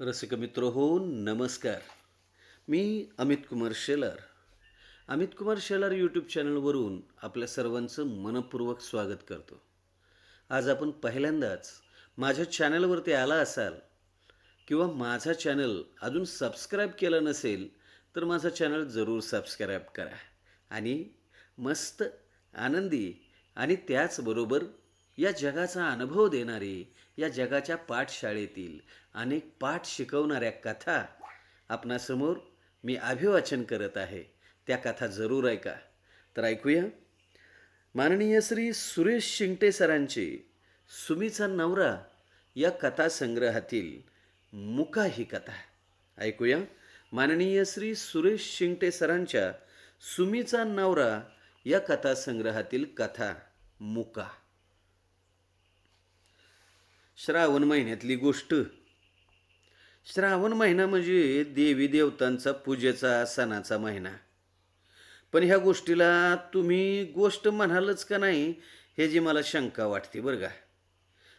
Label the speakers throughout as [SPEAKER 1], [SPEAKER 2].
[SPEAKER 1] रसिक मित्र हो नमस्कार. मी अमित कुमार शेलार. अमित कुमार शेलार यूट्यूब चॅनलवरून आपल्या सर्वांचं मनपूर्वक स्वागत करतो. आज आपण पहिल्यांदाच माझ्या चॅनलवरती आला असाल किंवा माझा चॅनल अजून सबस्क्राईब केलं नसेल तर माझा चॅनल जरूर सबस्क्राईब करा. आणि मस्त आनंदी आणि त्याचबरोबर या जगाचा अनुभव देणारी या जगाच्या पाठशाळेतील अनेक पाठ शिकवणाऱ्या कथा आपणासमोर मी अभिवाचन करत आहे. त्या कथा जरूर ऐका. तर ऐकूया. माननीय श्री सुरेश शिंगटे सरांची सुमीचा नवरा या कथासंग्रहातील मुका ही कथा. ऐकूया. माननीय श्री सुरेश शिंगटे सरांच्या सुमीचा नवरा या कथासंग्रहातील कथा मुका. श्रावण महिन्यातली गोष्ट. श्रावण महिना म्हणजे देवी देवतांचा पूजेचा सणाचा महिना. पण ह्या गोष्टीला तुम्ही गोष्ट म्हणालच का नाही हे जी मला शंका वाटते बरं का.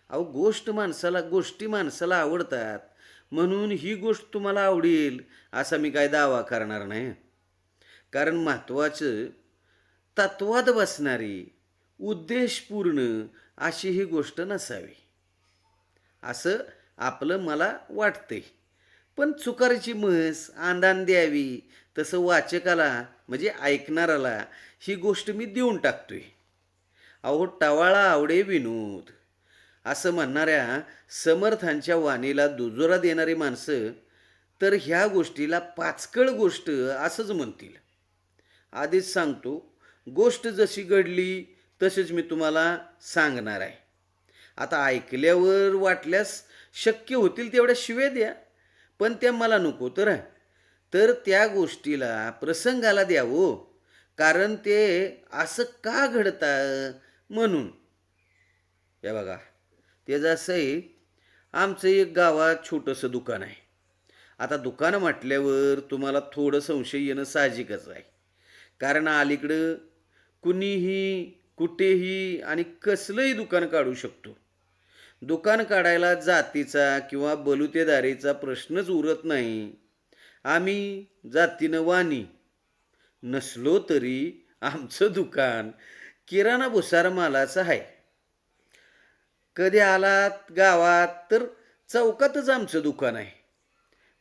[SPEAKER 1] अहो गोष्ट माणसाला गोष्टी माणसाला आवडतात म्हणून ही गोष्ट तुम्हाला आवडेल असा मी काय दावा करणार नाही. कारण महत्त्वाचं तत्वात बसणारी उद्देशपूर्ण अशी ही गोष्ट नसावी. असं आपलं मला वाटतंय. पण चुकाराची म्हस आंदान द्यावी तसं वाचकाला म्हणजे ऐकणाराला ही गोष्ट मी देऊन टाकतोय. अहो टवाळा आवडे विनोद. असं म्हणणाऱ्या समर्थांच्या वाणीला दुजोरा देणारी माणसं तर ह्या गोष्टीला पाचकळ गोष्ट असंच म्हणतील. आधीच सांगतो गोष्ट जशी घडली तशीच मी तुम्हाला सांगणार आहे. आता ऐकल्यावर वाटल्यास शक्य होतील तेवढ्या शिव्या द्या पण त्या मला नको तर तर त्या गोष्टीला प्रसंगाला द्यावं कारण ते असं का घडतं म्हणून. हे बघा त्याचं असं आहे आमचं एक गावात छोटंसं दुकान आहे. आता दुकान म्हटल्यावर तुम्हाला थोडं संशय येणं साहजिकच आहे. कारण अलीकडं कुणीही कुठेही आणि कसलंही दुकान काढू शकतो. दुकान काढायला जातीचा किंवा बलुतेदारीचा प्रश्नच उरत नाही. आम्ही जातीनं वाणी. नसलो तरी आमचं दुकान किराणा भुसार मालाचं आहे. कधी आलात गावात तर चौकातच आमचं दुकान आहे.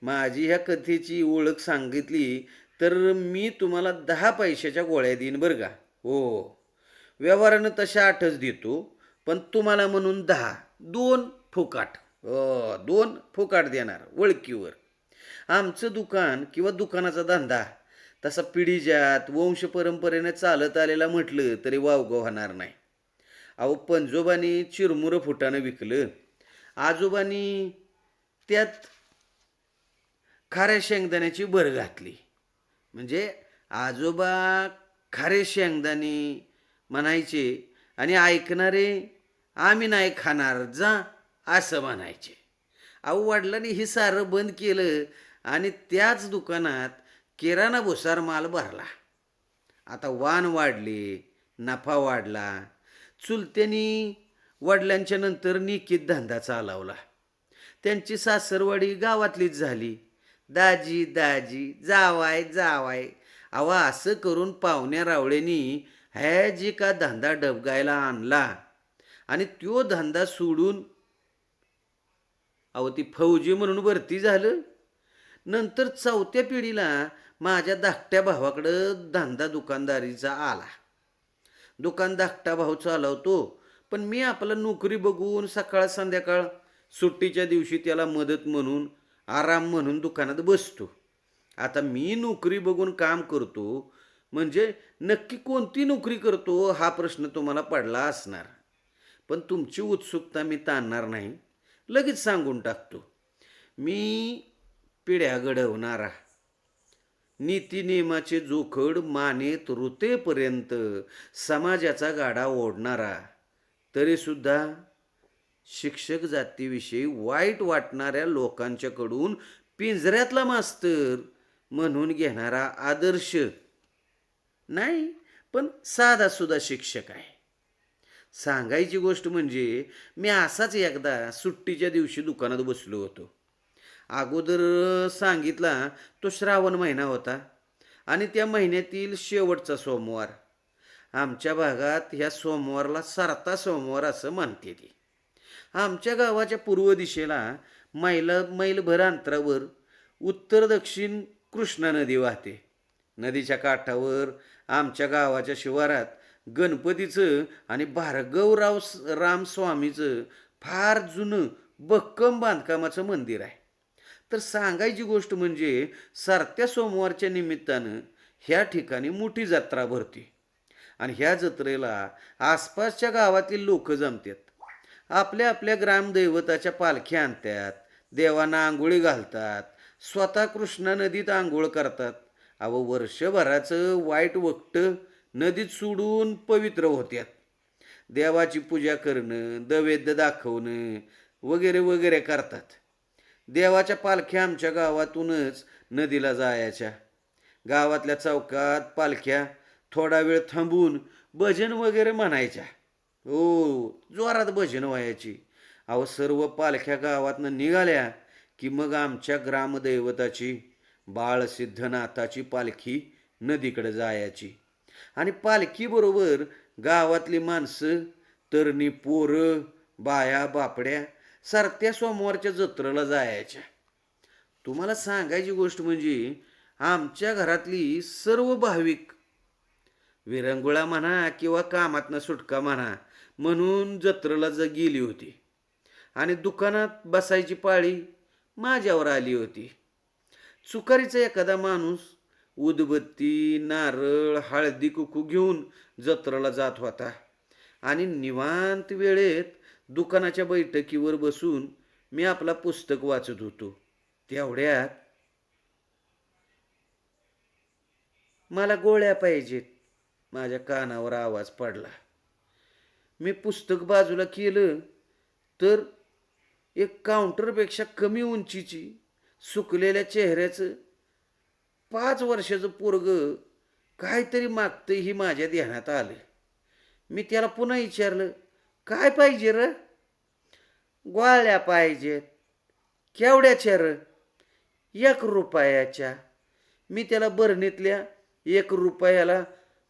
[SPEAKER 1] माझी ह्या कथेची ओळख सांगितली तर मी तुम्हाला दहा पैशाच्या गोळ्या देईन बरं का? हो. व्यवहारानं तशा आठच देतो पण तुम्हाला म्हणून दहा. दोन फुकाट. हो, दोन फुकाट देणार ओळखीवर आमचं दुकान किंवा दुकानाचा धंदा तसा पिढीजात वंश परंपरेने चालत आलेला म्हटलं तरी वावगं होणार नाही. अहो पंजोबानी चिरमुरं फुटानं विकलं. आजोबानी त्यात खाऱ्या शेंगदाण्याची भर घातली. म्हणजे आजोबा खारे शेंगदाणे म्हणायचे आणि ऐकणारे आम्ही नाही खाणार जा असं म्हणायचे. अहो वडिलांनी हे सारं बंद केलं आणि त्याच दुकानात किराणा भुसार माल भरला. आता वाण वाढले नफा वाढला. चुलत्यांनी वडिलांच्या नंतर निकित धंदा चालवला. त्यांची सासरवाडी गावातलीच झाली. दाजी दाजी जावाय जावाय. अवा असं करून पाहुण्या रावळ्यांनी ह्या जी का धंदा डबगायला आणला आणि तो धंदा सोडून अहो ती फौजी म्हणून भरती झालं. नंतर चौथ्या पिढीला माझ्या धाकट्या भावाकडं धंदा दुकानदारीचा आला. दुकान धाकटा भाऊ चालवतो पण मी आपला नोकरी बघून सकाळ संध्याकाळ सुट्टीच्या दिवशी त्याला मदत म्हणून आराम म्हणून दुकानात बसतो. आता मी नोकरी बघून काम करतो म्हणजे नक्की कोणती नोकरी करतो हा प्रश्न तुम्हाला पडला असणार. पण तुमची उत्सुकता मी ताणणार नाही. लगेच सांगून टाकतो. मी पिढ्या घडवणारा. नीतिनियमाचे जोखड मानेत ऋतेपर्यंत समाजाचा गाडा ओढणारा. तरीसुद्धा शिक्षक जातीविषयी वाईट वाटणाऱ्या लोकांच्याकडून पिंजऱ्यातला मास्तर म्हणून घेणारा आदर्श. नाही पण साधासुद्धा शिक्षक आहे. सांगायची गोष्ट म्हणजे मी असाच एकदा सुट्टीच्या दिवशी दुकानात बसलो होतो. अगोदर सांगितला तो श्रावण महिना होता आणि त्या महिन्यातील शेवटचा सोमवार. आमच्या भागात ह्या सोमवारला सरता सोमवार असं म्हणते ती. आमच्या गावाच्या पूर्व दिशेला मैल मैलभर अंतरावर उत्तर दक्षिण कृष्णा नदी वाहते. नदीच्या काठावर आमच्या गावाच्या शिवारात गणपतीचं आणि भार्गवराव रामस्वामीचं फार जुनं भक्कम बांधकामाचं मंदिर आहे. तर सांगायची गोष्ट म्हणजे सरत्या सोमवारच्या निमित्तानं ह्या ठिकाणी मोठी जत्रा भरते. आणि ह्या जत्रेला आसपासच्या गावातील लोक जमतात. आपल्या आपल्या ग्रामदैवताच्या पालख्या आणतात देवांना आंघोळी घालतात स्वतः कृष्णा नदीत आंघोळ करतात. अव वर्षभराचं वाईट वक्ट नदीत सोडून पवित्र होत्यात. देवाची पूजा करणं दवेद्य दाखवणं वगैरे वगैरे करतात. देवाच्या पालख्या आमच्या गावातूनच नदीला जायच्या. गावातल्या चौकात पालख्या थोडा वेळ थांबून भजन वगैरे म्हणायच्या. हो जोरात भजन व्हायची. अहो सर्व पालख्या गावातनं निघाल्या की मग आमच्या ग्रामदैवताची बाळसिद्धनाथाची पालखी नदीकडे जायची. आणि पालखीबरोबर गावातली माणसं तरणी पोरं बाया बापड्या सारख्या सोमवारच्या जत्रेला जायच्या. तुम्हाला सांगायची गोष्ट म्हणजे आमच्या घरातली सर्व भाविक विरंगुळा म्हणा किंवा कामातनं सुटका म्हणा म्हणून जत्रेला ज गेली होती. आणि दुकानात बसायची पाळी माझ्यावर आली होती. चुकारीचा एखादा माणूस उदबत्ती नारळ हळदी कुकू घेऊन जत्रेला जात होता. आणि निवांत वेळेत दुकानाच्या बैठकीवर बसून मी आपला पुस्तक वाचत होतो. तेवढ्यात मला गोळ्या पाहिजेत. माझ्या कानावर आवाज पडला. मी पुस्तक बाजूला केलं तर एक काउंटरपेक्षा कमी उंचीची सुकलेल्या चेहऱ्याचं पाच वर्षाचं पोरग काहीतरी मागतं ही माझ्या ध्यानात आलं मी त्याला पुन्हा विचारलं काय पाहिजे र? गोळ्या पाहिजेत. केवढ्याच्या र? एक रुपयाच्या. मी त्याला बरणीतल्या एक रुपयाला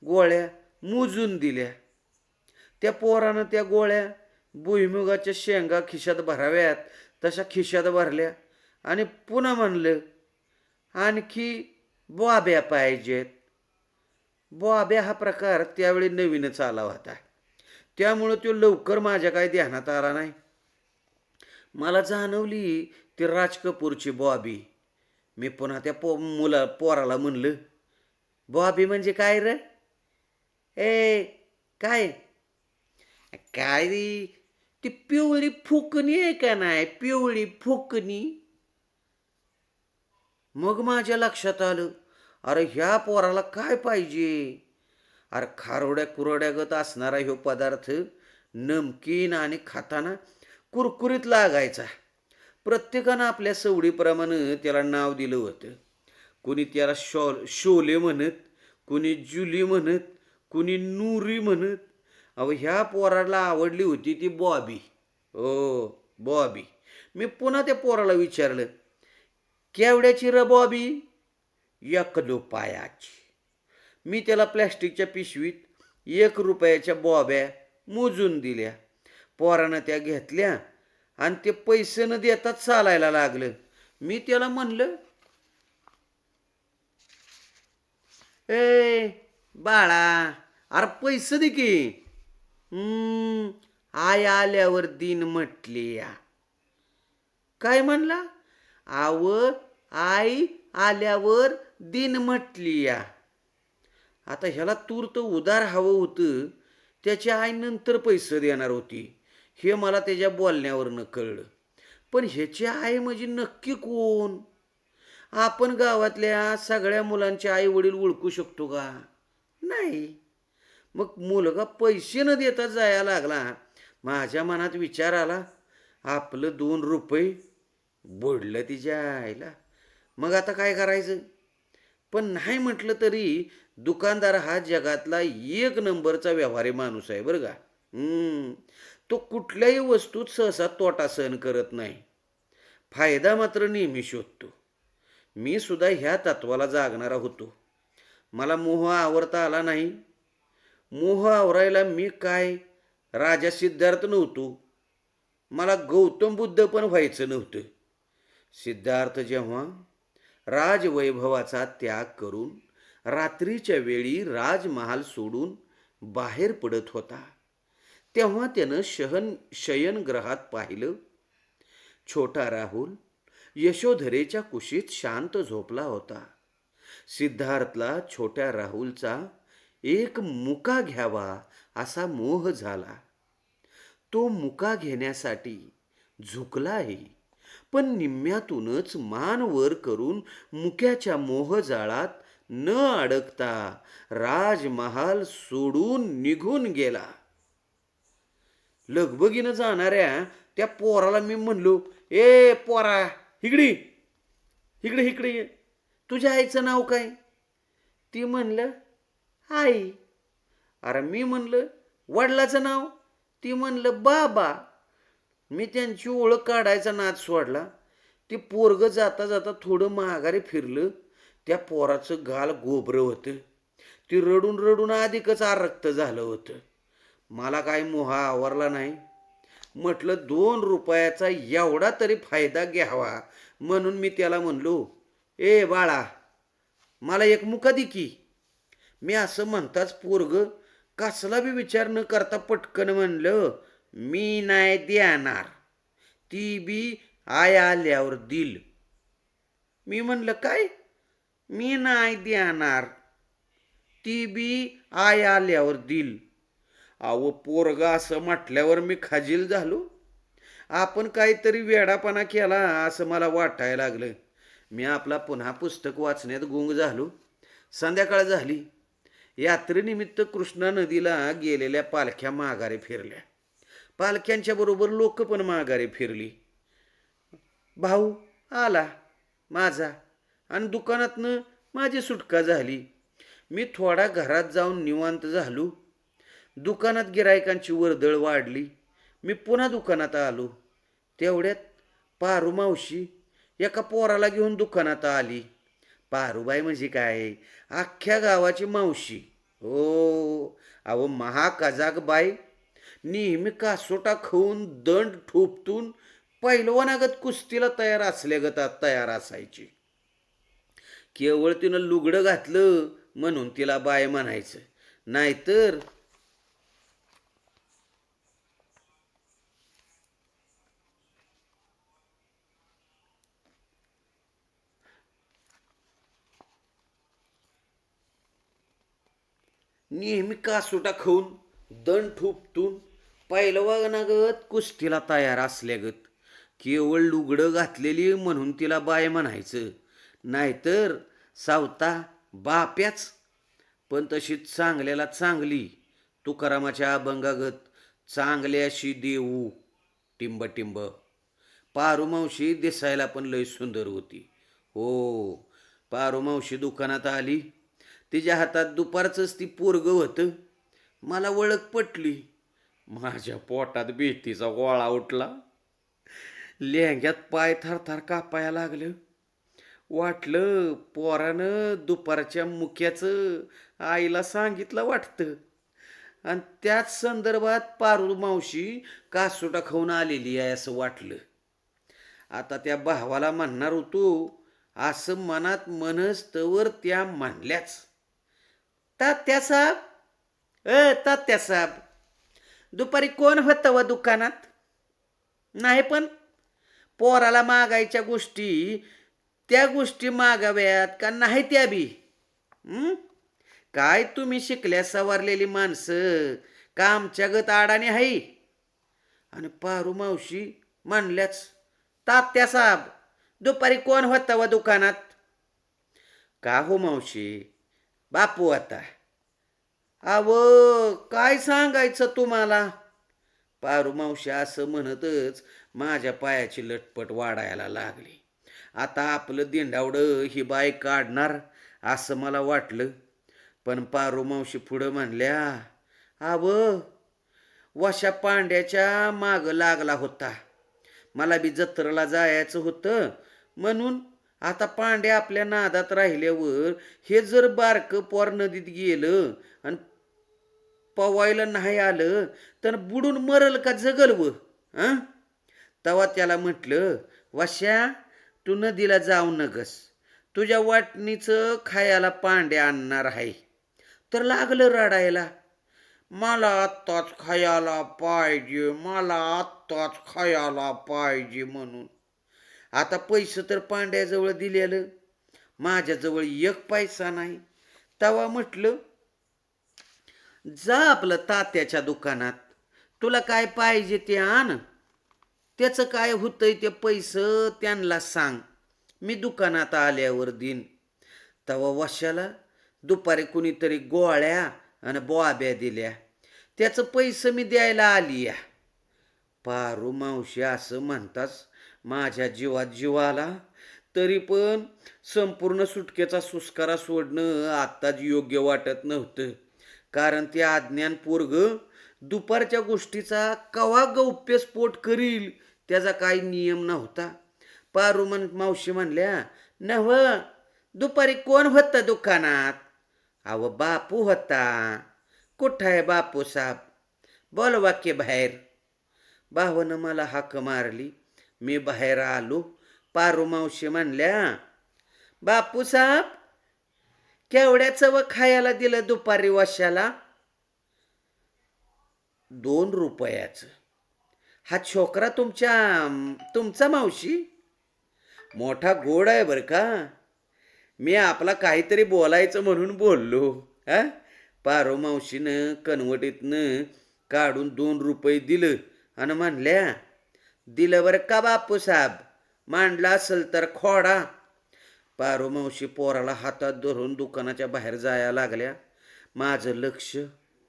[SPEAKER 1] गोळ्या मोजून दिल्या. त्या पोरानं त्या गोळ्या भुईमुगाच्या शेंगा खिशात भराव्यात तशा खिशात भरल्या आणि पुन्हा म्हणलं आणखी बॉब्या पाहिजेत. बॉब्या हा प्रकार त्यावेळी नवीनच आला होता. त्यामुळं तो लवकर माझ्या काय ध्यानात आला नाही. मला जाणवली ती राज कपूरची बॉबी मी पुन्हा त्या पो मुला पोराला म्हणलं बॉबी म्हणजे काय र? ए काय? काय रे ती पिवळी फुकणी आहे का नाही? पिवळी फुकणी. मग माझ्या लक्षात आलं अरे ह्या पोराला काय पाहिजे? अरे खारोड्या कुरड्यागत असणारा ह्यो पदार्थ नमकीन आणि खाताना कुरकुरीत लागायचा. प्रत्येकानं आपल्या सवडीप्रमाणे त्याला नाव दिलं होतं. कुणी त्याला शॉ शोले म्हणत कुणी जुली म्हणत कुणी नूरी म्हणत. अहो ह्या पोराला आवडली होती ती बॉबी. ओ बॉबी. मी पुन्हा त्या पोराला विचारलं केवड्याची र बॉबी? एक मी त्याला प्लॅस्टिकच्या पिशवीत एक रुपयाच्या बॉब्या मोजून दिल्या. पोरानं त्या घेतल्या आणि ते पैसे न देताच चालायला लागलं. मी त्याला म्हणलं ए बाळा अरे पैसे दे की. "हम्म, आय आल्यावर दिन म्हटली या. काय म्हणला? आव आई आल्यावर दिन म्हटली या. आता ह्याला तूर्त उदार हवं होतं. त्याची आई नंतर पैसे देणार होती. हे मला त्याच्या बोलण्यावरनं कळलं. पण ह्याची आई म्हणजे नक्की कोण? आपण गावातल्या सगळ्या मुलांचे आई वडील ओळखू शकतो का? नाही. मग मुलगा पैसे न देता जायला लागला. माझ्या मनात विचार आला. आपलं दोन रुपये बुडलं तिच्या आईला. मग आता काय करायचं? पण नाही म्हटलं तरी दुकानदार हा जगातला एक नंबरचा व्यवहारी माणूस आहे बरं का. तो कुठल्याही वस्तूत सहसा तोटा सहन करत नाही. फायदा मात्र नेहमी शोधतो. मी सुद्धा ह्या तत्वाला जागणारा होतो. मला मोह आवरता आला नाही. मोह आवरायला मी काय? राजा सिद्धार्थ नव्हतो. मला गौतम बुद्ध पण व्हायचं नव्हतं. सिद्धार्थ जेव्हा राजवैभवाचा त्याग करून रात्रीच्या वेळी राजमहाल सोडून बाहेर पडत होता. तेव्हा त्यानं शहन शयनग्रहात पाहिलं. छोटा राहुल यशोधरेच्या कुशीत शांत झोपला होता. सिद्धार्थला छोट्या राहुलचा एक मुका घ्यावा असा मोह झाला. तो मुका घेण्यासाठी झुकलाही. पण निम्म्यातूनच मान वर करून मुक्याच्या मोहजाळात न अडकता राजमहाल सोडून निघून गेला. लगबगीनं जाणाऱ्या त्या पोराला मी म्हणलो ए पोरा हिगडी हिकडे हिकडे ये तुझ्या आईचं नाव काय? ती म्हणलं आई. अरे मी म्हणलं वडिलाचं नाव? ती म्हणलं बाबा. मी त्यांची ओळख काढायचा नाद सोडला. ते पोरग जाता जाता थोडं माघारी फिरलं. त्या पोराचं गाल गोबरं होतं. ती रडून रडून अधिकच आरक्त झालं होतं. मला काय मोहा आवरला नाही. म्हटलं दोन रुपयाचा एवढा तरी फायदा घ्यावा. म्हणून मी त्याला म्हणलो ए बाळा मला एक मुका दे की. मी असं म्हणताच पोरग कसला बी विचार न करता पटकन म्हणलं मी नाही देणार. ती बी आय आल्यावर दिल. मी म्हणलं काय? मी नाही देणार. ती बी आय आल्यावर दिल. अहो पोरग असं म्हटल्यावर मी खाजील झालो. आपण काहीतरी वेडापणा केला असं मला वाटायला लागलं. मी आपला पुन्हा पुस्तक वाचण्यात गुंग झालो. संध्याकाळ झाली. यात्रेनिमित्त कृष्णा नदीला गेलेल्या पालख्या माघारी फिरल्या. पालख्यांच्या बरोबर लोक पण माघारी फिरली. भाऊ आला माझा. आणि दुकानातनं माझी सुटका झाली. मी थोडा घरात जाऊन निवांत झालो. दुकानात गिरायकांची वर्दळ वाढली. मी पुन्हा दुकानात आलो. तेवढ्यात पारू मावशी एका पोराला घेऊन दुकानात आली. पारूबाई म्हणजे काय? अख्ख्या गावाची मावशी. हो अहो महाकजाक बाई नेहमी कासोटा खाऊन दंड ठोपतून पैलवानागत कुस्तीला तयार असल्यागत तयार असायची. केवळ तिनं लुगडं घातलं म्हणून तिला बाय म्हणायचं. नाहीतर नेहमी कासोटा खाऊन दण ठोपतून पैलवानागत कुस्तीला तयार असल्यागत केवळ लुगडं घातलेली म्हणून तिला बाय म्हणायचं. नाहीतर सावता बाप्याच. पण तशी चांगल्याला चांगली तुकारामाच्या अभंगागत चांगल्याशी देऊ टिंब टिंब पारू मावशी दिसायला पण लय सुंदर होती. हो पारू मावशी दुकानात आली. तिच्या हातात दुपारचंच ती पोरग होतं. मला ओळख पटली. माझ्या पोटात भीतीचा गोळा उठला. लेहंग्यात पाय थरथर कापाया लागलं. वाटलं पोरानं दुपारच्या मुक्याचं आईला सांगितलं वाटतं. आणि त्याच संदर्भात पारू मावशी कासोटा खाऊन आलेली आहे असं वाटलं. आता त्या भावाला म्हणणार होतो असं मनात मनस्तवर त्या म्हणल्याच. तात्या साहेब? ए तात्या साहेब. दुपारी कोण होतं व दुकानात? नाही पण पोराला मागायच्या गोष्टी त्या गोष्टी मागाव्यात का नाही त्या बी? काय तुम्ही शिकल्या सवारलेली माणसं? का आमच्या गत आडाने आहे आणि पारू मावशी म्हणल्याच तात्या साहेब दुपारी कोण होतं व दुकानात? का हो मावशी? बापू आता. आव काय सांगायचं तुम्हाला? पारू मावशी असं म्हणतच माझ्या पायाची लटपट वाढायला लागली. आता आपलं दिंडावडं ही बाय काढणार असं मला वाटलं. पण पारू मावशी पुढं म्हणल्या आव वशा पांड्याच्या माग लागला होता. मला बी जत्रेला जायचं होतं. म्हणून आता पांडे आपल्या नादात राहिल्यावर हे जर बारकं पोर नदीत गेलं आणि पवायला नाही आलं तर बुडून मरल का जगल व? तवा त्याला म्हटलं वाश्या तू नदीला जाऊ नगस. तुझ्या वाटणीचं खायला पांडे आणणार आहे. तर लागलं रडायला. मला आत्ताच खायला पाहिजे मला आत्ताच खायला पाहिजे म्हणून. आता पैसे तर पांड्याजवळ दिलेलं. माझ्याजवळ एक पैसा नाही. तवा म्हटलं जा आपलं तात्याच्या दुकानात. तुला काय पाहिजे ते आण. त्याचं काय होतंय ते पैसं त्यांना सांग. मी दुकानात आल्यावर दिन. तवा वशाला दुपारी कुणीतरी गोळ्या आणि बोआब्या दिल्या. त्याचं पैसं मी द्यायला आली या पारू मावशी असं म्हणताच माझ्या जीवात जीव आला. तरी पण संपूर्ण सुटकेचा सुस्कारा सोडणं आत्ताच योग्य वाटत नव्हतं. कारण ते अज्ञान पोरग दुपारच्या गोष्टीचा कवा गौप्यस्फोट करील त्याचा काही नियम नव्हता. पारू म्हण मावशी म्हणल्या नव दुपारी कोण होतं दुकानात? अव बापू होता. कुठं आहे बापू साहेब? बोल वाक्य बाहेर. भावानं मला हाक मारली. मी बाहेर आलो. पारू मावशी म्हणल्या बापूसाहेब केवढ्याचं व खायला दिलं दुपारी वर्षाला दोन रुपयाचं. हा छोकरा तुमच्या तुमचा मावशी? मोठा गोड आहे बरं का? मी आपला काहीतरी बोलायचं म्हणून बोललो हा? पारो मावशीनं कनवटीतनं काढून दोन रुपये दिलं आणि म्हणल्या दिलं बरं का बापूसाहेब मांडला असेल तर खोडा. पारो मावशी पोराला हातात धरून दुकानाच्या बाहेर जाया लागल्या. माझं लक्ष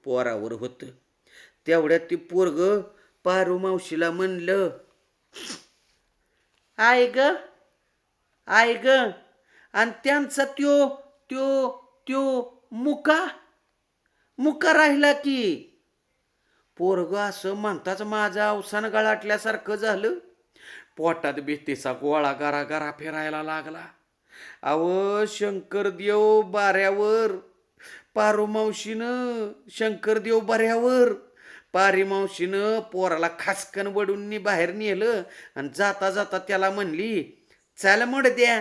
[SPEAKER 1] पोरावर होतं. तेवढ्यात ती पोरग पारू मावशीला म्हणलं आय ग आय ग आणि त्यांचा त्यो त्यो त्यो मुका मुका राहिला की. पोरग असं म्हणताच माझं अवसान गळाटल्यासारखं झालं. पोटात भीतीचा गोळा गरा गरा फिरायला लागला. अव शंकरदेव बाऱ्यावर पारू मावशीनं शंकरदेव बाऱ्यावर. पारी मावशीनं पोराला खासकन वडून बाहेर नेलं आणि जाता जाता त्याला म्हणली चाल मड द्या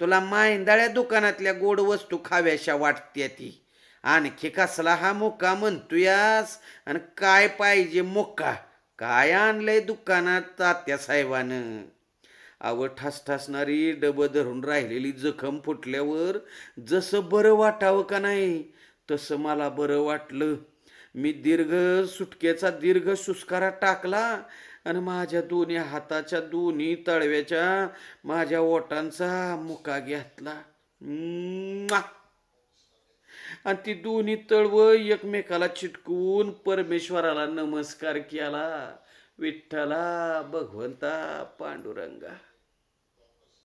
[SPEAKER 1] तुला मायंदाळ्या दुकानातल्या गोड वस्तू खाव्याशा वाटते ती. आणखी कसला हा मोका म्हणतोयास आणि काय पाहिजे मोका? काय आणलंय दुकानात तात्या साहेबानं? आवड ठास ठासणारी डबं धरून राहिलेली जखम फुटल्यावर जसं बरं वाटावं का नाही तसं मला बरं वाटलं. मी दीर्घ सुटकेचा दीर्घ सुस्कारा टाकला आणि माझ्या दोन्ही हाताच्या दोन्ही तळव्याच्या माझ्या ओटांचा मुका घेतला. आणि ती दोन्ही तळवं एकमेकाला चिटकून परमेश्वराला नमस्कार केला. विठ्ठला भगवंता पांडुरंगा.